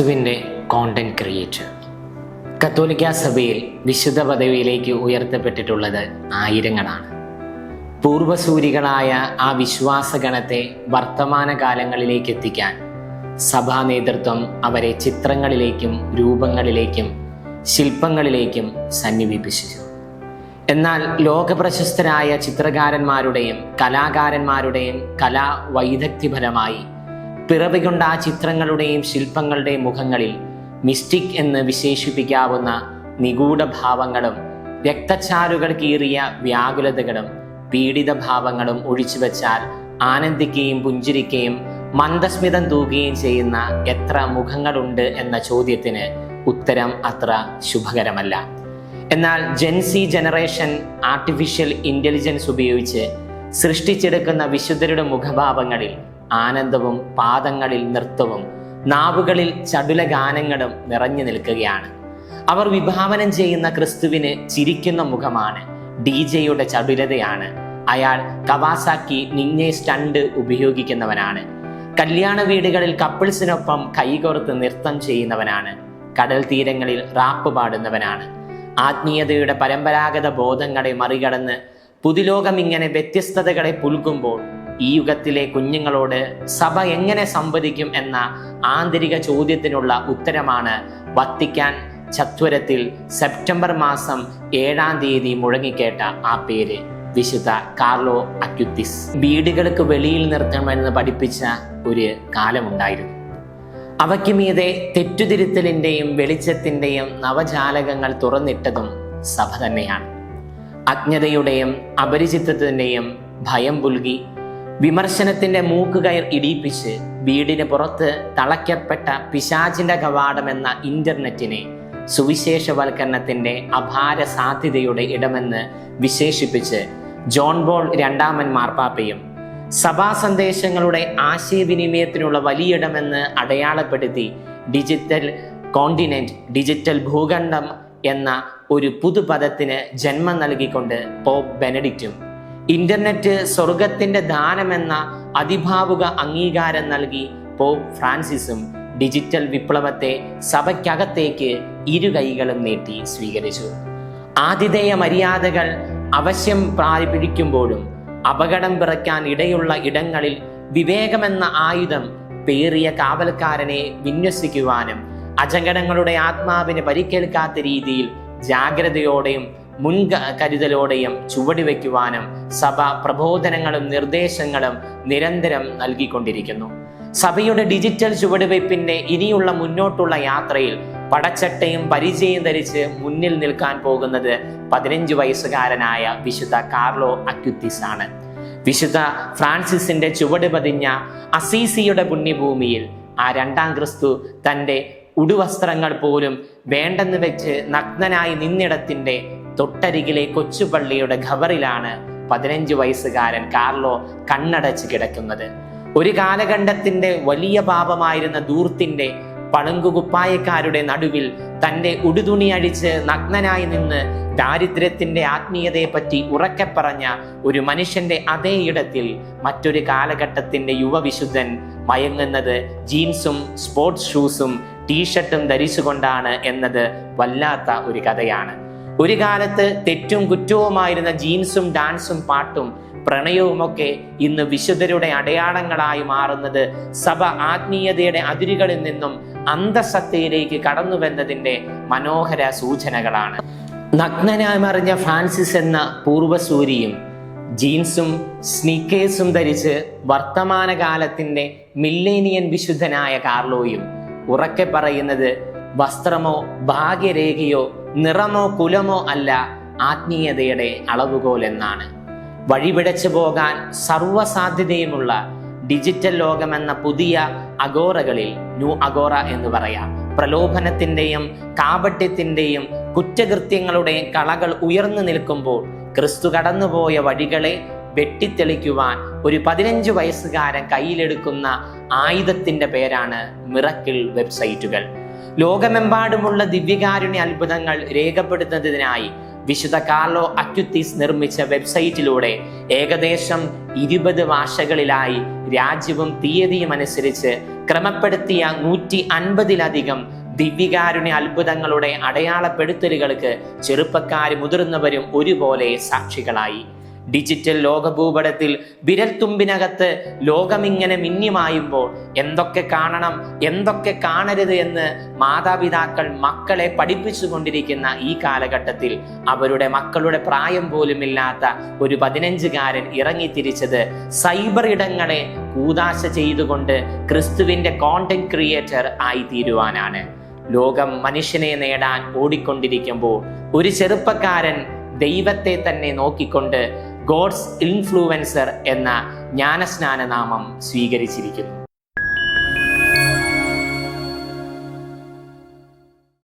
ക്രിസ്തുവിന്റെ content creator കത്തോലിക്ക സഭയിൽ വിശുദ്ധ പദവിയിലേക്ക് ഉയർത്തപ്പെട്ടിട്ടുള്ളത് ആയിരങ്ങളാണ്. പൂർവസൂരികളായ ആ വിശ്വാസഗണത്തെ വർത്തമാന കാലങ്ങളിലേക്ക് എത്തിക്കാൻ സഭാ നേതൃത്വം അവരെ ചിത്രങ്ങളിലേക്കും രൂപങ്ങളിലേക്കും ശില്പങ്ങളിലേക്കും സന്നിവേശിച്ചു എന്നാൽ ലോകപ്രശസ്തരായ ചിത്രകാരന്മാരുടെയും കലാകാരന്മാരുടെയും കലാ വൈദഗ്ധ്യഫലമായി പിറവികൊണ്ട ആ ചിത്രങ്ങളുടെയും ശില്പങ്ങളുടെയും മുഖങ്ങളിൽ മിസ്റ്റിക് എന്ന് വിശേഷിപ്പിക്കാവുന്ന നിഗൂഢഭാവങ്ങളും രക്തച്ചാലുകൾ കീറിയ വ്യാകുലതകളും പീഡിത ഭാവങ്ങളും ഒഴിച്ചുവെച്ചാൽ ആനന്ദിക്കുകയും പുഞ്ചിരിക്കുകയും മന്ദസ്മിതം തൂകുകയും ചെയ്യുന്ന എത്ര മുഖങ്ങളുണ്ട് എന്ന ചോദ്യത്തിന് ഉത്തരം അത്ര ശുഭകരമല്ല. എന്നാൽ ജെൻസി ജനറേഷൻ ആർട്ടിഫിഷ്യൽ ഇന്റലിജൻസ് ഉപയോഗിച്ച് സൃഷ്ടിച്ചെടുക്കുന്ന വിശുദ്ധരുടെ മുഖഭാവങ്ങളിൽ ആനന്ദവും പാദങ്ങളിൽ നൃത്തവും നാവുകളിൽ ചടുല ഗാനങ്ങളും നിറഞ്ഞു നിൽക്കുകയാണ്. അവർ വിഭാവനം ചെയ്യുന്ന ക്രിസ്തുവിന് ചിരിക്കുന്ന മുഖമാണ് ഡി ജെയുടെ ചടുലതയാണ്. അയാൾ കവാസാക്കി നിന്നെ സ്റ്റണ്ട് ഉപയോഗിക്കുന്നവനാണ്. കല്യാണ വീടുകളിൽ കപ്പിൾസിനൊപ്പം കൈകോർത്ത് നൃത്തം ചെയ്യുന്നവനാണ്. കടൽ തീരങ്ങളിൽ റാപ്പ് പാടുന്നവനാണ്. ആത്മീയതയുടെ പരമ്പരാഗത ബോധങ്ങളെ മറികടന്ന് പുതുലോകം ഇങ്ങനെ വ്യത്യസ്തതകളെ പുൽകുമ്പോൾ ഈ യുഗത്തിലെ കുഞ്ഞുങ്ങളോട് സഭ എങ്ങനെ സംവദിക്കും എന്ന ആന്തരിക ചോദ്യത്തിനുള്ള ഉത്തരമാണ് വത്തിക്കാൻ ചത്വരത്തിൽ സെപ്റ്റംബർ മാസം ഏഴാം തീയതി മുഴങ്ങിക്കേട്ട ആ പേര്. വിശുദ്ധ കാർലോ അക്യുത്തിസ്. വീടുകൾക്ക് വെളിയിൽ നിർത്തണമെന്ന് പഠിപ്പിച്ച ഒരു കാലമുണ്ടായിരുന്നു. അവയ്ക്ക് മീതെ തെറ്റുതിരുത്തലിന്റെയും വെളിച്ചത്തിന്റെയും നവജാലകങ്ങൾ തുറന്നിട്ടതും സഭ തന്നെയാണ്. അജ്ഞതയുടെയും അപരിചിത്വത്തിന്റെയും ഭയം പുൽകി വിമർശനത്തിന്റെ മൂക്കുകയർ ഇടിയിപ്പിച്ച് വീടിന് പുറത്ത് തളയ്ക്കപ്പെട്ട പിശാചിന്റെ കവാടം എന്ന ഇന്റർനെറ്റിനെ സുവിശേഷവൽക്കരണത്തിന്റെ അപാര സാധ്യതയുടെ ഇടമെന്ന് വിശേഷിപ്പിച്ച് ജോൺ ബോൾ രണ്ടാമൻ മാർപ്പാപ്പയും സഭാ സന്ദേശങ്ങളുടെ ആശയവിനിമയത്തിനുള്ള വലിയിടമെന്ന് അടയാളപ്പെടുത്തി ഡിജിറ്റൽ കോണ്ടിനെന്റ് ഡിജിറ്റൽ ഭൂഖണ്ഡം എന്ന ഒരു പുതുപദത്തിന് ജന്മം നൽകിക്കൊണ്ട് പോപ്പ് ബെനഡിക്റ്റും ഇന്റർനെറ്റ് സ്വർഗത്തിന്റെ ദാനമെന്ന അതിഭാവുക അംഗീകാരം നൽകി പോപ്പ് ഫ്രാൻസിസും ഡിജിറ്റൽ വിപ്ലവത്തെ സഭയ്ക്കകത്തേക്ക് ഇരു കൈകളും നീട്ടി സ്വീകരിച്ചു. ആതിഥേയ മര്യാദകൾ അവശ്യം പ്രാപിടിക്കുമ്പോഴും അപകടം പിറക്കാൻ ഇടയുള്ള ഇടങ്ങളിൽ വിവേകമെന്ന ആയുധം പേറിയ കാവൽക്കാരനെ വിന്യസിക്കുവാനും അജങ്കടങ്ങളുടെ ആത്മാവിന് പരിക്കേൽക്കാത്ത രീതിയിൽ ജാഗ്രതയോടെയും മുൻക കരുതലോടെയും ചുവടുവെക്കുവാനും സഭ പ്രബോധനങ്ങളും നിർദ്ദേശങ്ങളും നിരന്തരം നൽകിക്കൊണ്ടിരിക്കുന്നു. സഭയുടെ ഡിജിറ്റൽ ചുവടുവയ്പ്പിന്റെ ഇനിയുള്ള മുന്നോട്ടുള്ള യാത്രയിൽ പടച്ചട്ടയും പരിചയം ധരിച്ച് മുന്നിൽ നിൽക്കാൻ പോകുന്നത് പതിനഞ്ച് വയസ്സുകാരനായ വിശുദ്ധ കാർലോ അക്യുത്തിസ് ആണ്. വിശുദ്ധ ഫ്രാൻസിസിന്റെ ചുവട് പതിഞ്ഞ അസീസിയുടെ പുണ്യഭൂമിയിൽ ആ രണ്ടാം ക്രിസ്തു തന്റെ ഉടുവസ്ത്രങ്ങൾ പോലും വേണ്ടെന്ന് വെച്ച് നഗ്നനായി നിന്നിടത്തിന്റെ തൊട്ടരികിലെ കൊച്ചുപള്ളിയുടെ ഖബറിലാണ് പതിനഞ്ച് വയസ്സുകാരൻ കാർലോ കണ്ണടച്ച് കിടക്കുന്നത്. ഒരു കാലഘണ്ഡത്തിന്റെ വലിയ പാപമായിരുന്ന ദൂർത്തിന്റെ പളുങ്കുകുപ്പായക്കാരുടെ നടുവിൽ തന്റെ ഉടുതുണി അഴിച്ച് നഗ്നനായി നിന്ന് ദാരിദ്ര്യത്തിന്റെ ആത്മീയതയെപ്പറ്റി ഉറക്കെ പറഞ്ഞ ഒരു മനുഷ്യന്റെ അതേ ഇടത്തിൽ മറ്റൊരു കാലഘട്ടത്തിന്റെ യുവവിശുദ്ധൻ മയങ്ങുന്നത് ജീൻസും സ്പോർട്സ് ഷൂസും ടീഷർട്ടും ധരിച്ചുകൊണ്ടാണ് എന്നത് വല്ലാത്ത ഒരു കഥയാണ്. ഒരു കാലത്ത് തെറ്റും കുറ്റവുമായിരുന്ന ജീൻസും ഡാൻസും പാട്ടും പ്രണയവുമൊക്കെ ഇന്ന് വിശുദ്ധരുടെ അടയാളങ്ങളായി മാറുന്നത് സഭ ആത്മീയതയുടെ അതിരുകളിൽ നിന്നും അന്തസത്തയിലേക്ക് കടന്നുവെന്നതിന്റെ മനോഹര സൂചനകളാണ്. നഗ്നനായി മറിഞ്ഞ ഫ്രാൻസിസ് എന്ന പൂർവസൂരിയും ജീൻസും സ്നീക്കേഴ്സും ധരിച്ച് വർത്തമാനകാലത്തിന്റെ മില്ലേനിയൻ വിശുദ്ധനായ കാർലോയും ഉറക്കെ പറയുന്നത് വസ്ത്രമോ ഭാഗ്യരേഖയോ നിറമോ കുലമോ അല്ല ആത്മീയതയുടെ അളവുകോൽ എന്നാണ് വഴിപിടച്ചു പോകാൻ സർവസാധ്യതയുമുള്ള ഡിജിറ്റൽ ലോകമെന്ന പുതിയ അഗോറകളിൽ ന്യൂ അഗോറ എന്ന് പറയാം. പ്രലോഭനത്തിന്റെയും കാപട്യത്തിന്റെയും കുറ്റകൃത്യങ്ങളുടെയും കളകൾ ഉയർന്നു നിൽക്കുമ്പോൾ ക്രിസ്തു കടന്നുപോയ വഴികളെ വെട്ടിത്തെളിക്കുവാൻ ഒരു പതിനഞ്ച് വയസ്സുകാരൻ കയ്യിലെടുക്കുന്ന ആയുധത്തിന്റെ പേരാണ് മിറക്കിൾ വെബ്സൈറ്റുകൾ. ലോകമെമ്പാടുമുള്ള ദിവ്യകാരുണ്യ അത്ഭുതങ്ങൾ രേഖപ്പെടുത്തുന്നതിനായി വിശുദ്ധ കാർലോ അക്യുത്തീസ് നിർമ്മിച്ച വെബ്സൈറ്റിലൂടെ ഏകദേശം ഇരുപത് ഭാഷകളിലായി രാജ്യവും തീയതിയും അനുസരിച്ച് ക്രമപ്പെടുത്തിയ നൂറ്റി അൻപതിലധികം ദിവ്യകാരുണ്യ അത്ഭുതങ്ങളുടെ അടയാളപ്പെടുത്തലുകൾക്ക് ചെറുപ്പക്കാരും മുതിർന്നവരും ഒരുപോലെ സാക്ഷികളായി. ഡിജിറ്റൽ ലോകഭൂപടത്തിൽ വിരൽത്തുമ്പിനകത്ത് ലോകമിങ്ങനെ മിന്നിമായുമ്പോൾ എന്തൊക്കെ കാണണം എന്തൊക്കെ കാണരുത് എന്ന് മാതാപിതാക്കൾ മക്കളെ പഠിപ്പിച്ചുകൊണ്ടിരിക്കുന്ന ഈ കാലഘട്ടത്തിൽ അവരുടെ മക്കളുടെ പ്രായം പോലുമില്ലാത്ത ഒരു പതിനഞ്ചുകാരൻ ഇറങ്ങിത്തിരിച്ചത് സൈബർ ഇടങ്ങളെ കൂതാശ ചെയ്തുകൊണ്ട് ക്രിസ്തുവിന്റെ കോണ്ടന്റ് ക്രിയേറ്റർ ആയി തീരുവാനാണ് ലോകം മനുഷ്യനെ നേടാൻ ഓടിക്കൊണ്ടിരിക്കുമ്പോൾ ഒരു ചെറുപ്പക്കാരൻ ദൈവത്തെ തന്നെ നോക്കിക്കൊണ്ട് ഗോഡ്സ് ഇൻഫ്ലുവൻസർ എന്ന ജ്ഞാനസ്നാന നാമം സ്വീകരിച്ചിരിക്കുന്നു.